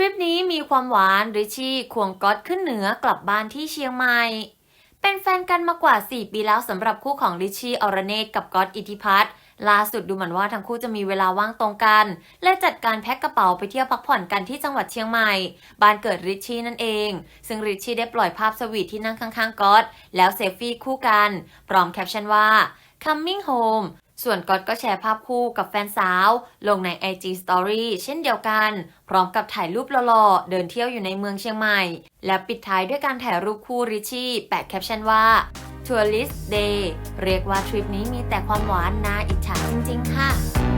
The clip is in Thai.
ริปนี้มีความหวานริชี่ควงก๊อตขึ้นเหนือกลับบ้านที่เชียงใหม่ เป็นแฟนกันมากว่า 4 ปีแล้วสำหรับคู่ของริชชี่อรเนตกับก๊อตอิทธิพัฒน์ล่าสุดดูเหมือนว่าทั้งคู่จะมีเวลาว่างตรงกัน และจัดการแพ็คกระเป๋าไปเที่ยวพักผ่อนกันที่จังหวัดเชียงใหม่ บ้านเกิดริชชี่นั่นเอง ซึ่งริชชี่ได้ปล่อยภาพสวีทที่นั่งข้างๆก๊อตแล้วเซลฟี่คู่กัน พร้อมแคปชั่นว่า coming home ส่วนก๊อตก็แชร์ภาพคู่กับแฟนสาว ลงใน IG Story เช่นเดียวกัน พร้อมกับถ่ายรูปหล่อๆ เดินเที่ยวอยู่ในเมืองเชียงใหม่ และปิดท้ายด้วยการถ่ายรูปคู่ริชชี่แปะแคปชั่นว่า Tourist Day เรียกว่าทริปนี้มีแต่ความหวานน่าอิจฉาจริงๆ ค่ะ